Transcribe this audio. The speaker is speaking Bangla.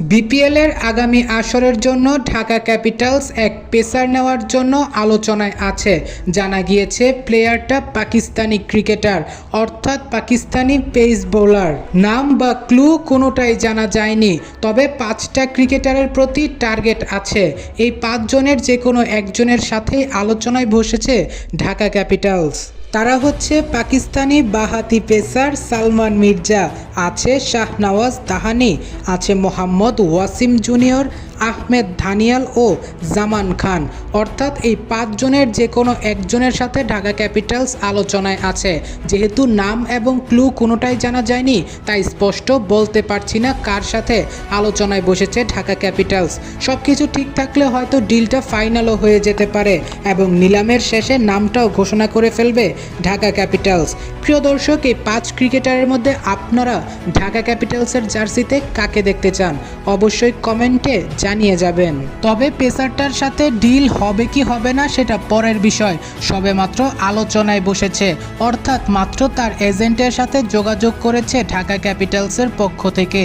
বিপিএলের আগামী আসরের জন্য ঢাকা ক্যাপিটালস এক পেসার নেওয়ার জন্য আলোচনায় আছে। জানা গিয়েছে, প্লেয়ারটা পাকিস্তানি ক্রিকেটার, অর্থাৎ পাকিস্তানি পেস বোলার। নাম বা ক্লু কোনোটাই জানা যায়নি, তবে পাঁচটা ক্রিকেটারের প্রতি টার্গেট আছে। এই পাঁচজনের যে কোনো একজনের সাথেই আলোচনায় বসেছে ঢাকা ক্যাপিটালস। তারা হচ্ছে পাকিস্তানি বাহাতি পেসার সালমান মির্জা, আছে শাহনওয়াজ তাহানি, আছে মোহাম্মদ ওয়াসিম জুনিয়র, আহমেদ ধানিয়াল ও জামান খান। অর্থাৎ এই পাঁচজনের যে কোনো একজনের সাথে ঢাকা ক্যাপিটালস আলোচনায় আছে। যেহেতু নাম এবং ক্লু কোনোটাই জানা যায়নি, তাই স্পষ্ট বলতে পারছি না কার সাথে আলোচনায় বসেছে ঢাকা ক্যাপিটালস। সব কিছু ঠিক থাকলে হয়তো ডিলটা ফাইনালও হয়ে যেতে পারে এবং নিলামের শেষে নামটাও ঘোষণা করে ফেলবে ঢাকা ক্যাপিটালস। প্রিয় দর্শক, এই পাঁচ ক্রিকেটারের মধ্যে আপনারা ঢাকা ক্যাপিটালসের জার্সিতে কাকে দেখতে চান? অবশ্যই কমেন্টে জানিয়ে যাবেন। তবে পেসারটার সাথে ডিল হবে কি হবে না সেটা পরের বিষয়। সবে মাত্র আলোচনায় বসেছে। অর্থাৎ মাত্র তার এজেন্টের সাথে যোগাযোগ করেছে ঢাকা ক্যাপিটালসের পক্ষ থেকে।